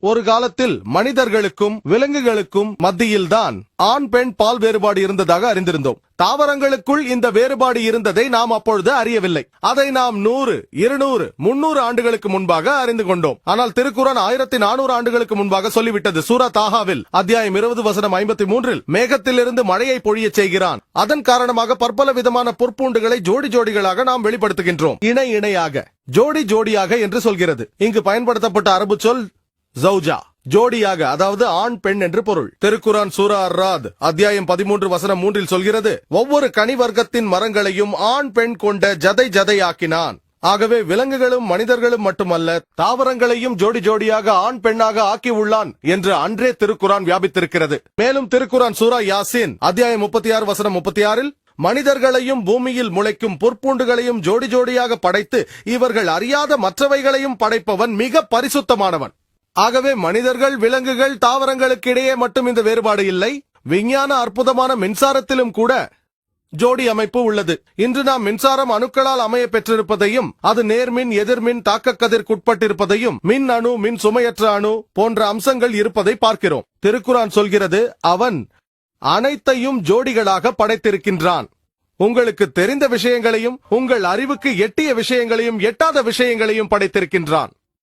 ஒரு காலத்தில் மனிதர்களுக்கும் விலங்குகளுக்கும் மத்தியில்தான் ஆண் பெண் பால் வேறுபாடு இருந்ததாக அறிந்திருந்தோம். தாவரங்களுக்குள் இந்த வேறுபாடு இருந்ததை நாம் அப்பொழுது அறியவில்லை. அதை நாம் நூறு இருநூறு முன்னூறு ஆண்டுகளுக்கு முன்பாக அறிந்து கொண்டோம். ஆனால் திருக்குறான் ஆயிரத்தி நானூறு ஆண்டுகளுக்கு முன்பாக சொல்லிவிட்டது சூரா தாகாவில் அத்தியாயம் இருபது வசனம் ஐம்பத்தி மூன்றில் மேகத்திலிருந்து மழையை பொழியச் செய்கிறான். அதன் காரணமாக பற்பல விதமான பொற்பூண்டுகளை ஜோடி ஜோடிகளாக நாம் வெளிப்படுத்துகின்றோம். இணை இணையாக ஜோடி ஜோடியாக என்று சொல்கிறது. இங்கு பயன்படுத்தப்பட்ட அரபு சொல் ஜவுஜா ஜோடியாக அதாவது ஆண் பெண் என்று பொருள். திருக்குரான் சூரா அர்ராத் அத்தியாயம் பதிமூன்று வசனம் மூன்றில் சொல்கிறது ஒவ்வொரு கனி வர்க்கத்தின் மரங்களையும் ஆண் பெண் கொண்ட ஜதை ஜதையாக்கினான். ஆகவே விலங்குகளும் மனிதர்களும் மட்டுமல்ல தாவரங்களையும் ஜோடி ஜோடியாக ஆண் பெண்ணாக ஆக்கி உள்ளான் என்று அன்றே திருக்குரான் வியாபித்திருக்கிறது. மேலும் திருக்குரான் சூரா யாசின் அத்தியாயம் முப்பத்தி ஆறு வசனம் முப்பத்தி ஆறில் மனிதர்களையும் பூமியில் முளைக்கும் பொற்பூண்டுகளையும் ஜோடி ஜோடியாக படைத்து இவர்கள் அறியாத மற்றவைகளையும் படைப்பவன் மிக பரிசுத்தமானவன். ஆகவே மனிதர்கள் விலங்குகள் தாவரங்களுக்கு இடையே மட்டும் இந்த வேறுபாடு இல்லை. விஞ்ஞான அற்புதமான மின்சாரத்திலும் கூட ஜோடி அமைப்பு உள்ளது. இன்று நாம் மின்சாரம் அணுக்களால் அமைய பெற்றிருப்பதையும் அது நேர்மின் எதிர்மின் தாக்கக் கதிர்க்குட்பட்டிருப்பதையும் மின் அணு மின் சுமையற்ற அணு போன்ற அம்சங்கள் இருப்பதை பார்க்கிறோம். திருக்குரான் சொல்கிறது அவன் அனைத்தையும் ஜோடிகளாக படைத்திருக்கின்றான். உங்களுக்கு தெரிந்த விஷயங்களையும் உங்கள் அறிவுக்கு எட்டிய விஷயங்களையும் எட்டாத விஷயங்களையும் படைத்திருக்கின்றான்.